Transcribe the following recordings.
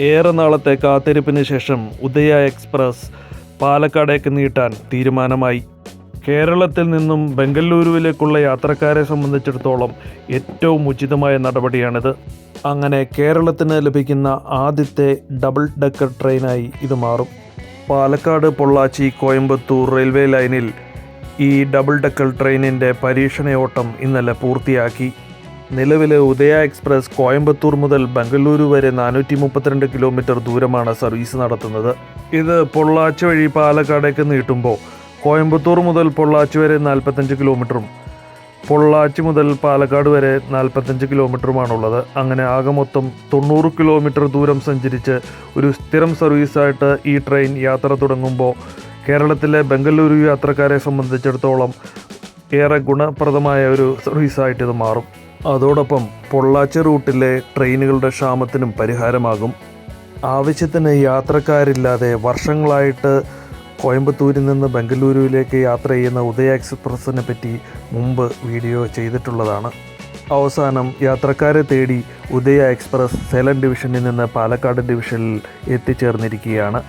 ഏറെ നാളത്തെ കാത്തിരിപ്പിന് ശേഷം ഉദയ എക്സ്പ്രസ് പാലക്കാടേക്ക് നീട്ടാൻ തീരുമാനമായി. കേരളത്തിൽ നിന്നും ബംഗളൂരുവിലേക്കുള്ള യാത്രക്കാരെ സംബന്ധിച്ചിടത്തോളം ഏറ്റവും ഉചിതമായ നടപടിയാണിത്. അങ്ങനെ കേരളത്തിന് ലഭിക്കുന്ന ആദ്യത്തെ ഡബിൾ ഡെക്കർ ട്രെയിനായി ഇത് മാറും. പാലക്കാട് പൊള്ളാച്ചി കോയമ്പത്തൂർ റെയിൽവേ ലൈനിൽ ഈ ഡബിൾ ഡെക്കർ ട്രെയിനിന്റെ പരീക്ഷണയോട്ടം ഇന്നലെ പൂർത്തിയാക്കി. നിലവിലെ ഉദയ എക്സ്പ്രസ് കോയമ്പത്തൂർ മുതൽ ബംഗളൂരു വരെ നാനൂറ്റി മുപ്പത്തിരണ്ട് കിലോമീറ്റർ ദൂരമാണ് സർവീസ് നടത്തുന്നത്. ഇത് പൊള്ളാച്ചി വഴി പാലക്കാടേക്ക് നീട്ടുമ്പോൾ കോയമ്പത്തൂർ മുതൽ പൊള്ളാച്ചി വരെ നാൽപ്പത്തഞ്ച് കിലോമീറ്ററും പൊള്ളാച്ചി മുതൽ പാലക്കാട് വരെ നാൽപ്പത്തഞ്ച് കിലോമീറ്ററുമാണുള്ളത്. അങ്ങനെ ആകെ മൊത്തം തൊണ്ണൂറ് കിലോമീറ്റർ ദൂരം സഞ്ചരിച്ച് ഒരു സ്ഥിരം സർവീസായിട്ട് ഈ ട്രെയിൻ യാത്ര തുടങ്ങുമ്പോൾ കേരളത്തിലെ ബംഗളൂരു യാത്രക്കാരെ സംബന്ധിച്ചിടത്തോളം ഏറെ ഗുണപ്രദമായ ഒരു സർവീസായിട്ട് ഇത് മാറും. അതോടൊപ്പം പൊള്ളാച്ചി റൂട്ടിലെ ട്രെയിനുകളുടെ ക്ഷാമത്തിനും പരിഹാരമാകും. ആവശ്യത്തിന് യാത്രക്കാരില്ലാതെ വർഷങ്ങളായിട്ട് കോയമ്പത്തൂരിൽ നിന്ന് ബംഗളൂരുവിലേക്ക് യാത്ര ചെയ്യുന്ന ഉദയ എക്സ്പ്രസ്സിനെ പറ്റി മുമ്പ് വീഡിയോ ചെയ്തിട്ടുള്ളതാണ്. അവസാനം യാത്രക്കാരെ തേടി ഉദയ എക്സ്പ്രസ് സേലം ഡിവിഷനിൽ നിന്ന് പാലക്കാട് ഡിവിഷനിൽ എത്തിച്ചേർന്നിരിക്കുകയാണ്.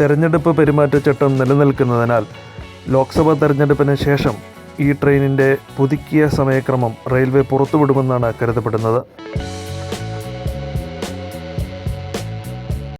തെരഞ്ഞെടുപ്പ് പെരുമാറ്റച്ചട്ടം നിലനിൽക്കുന്നതിനാൽ ലോക്സഭാ തെരഞ്ഞെടുപ്പിന് ശേഷം ഈ ട്രെയിനിന്റെ പുതുക്കിയ സമയക്രമം റെയിൽവേ പുറത്തുവിടുമെന്നാണ് കരുതപ്പെടുന്നത്.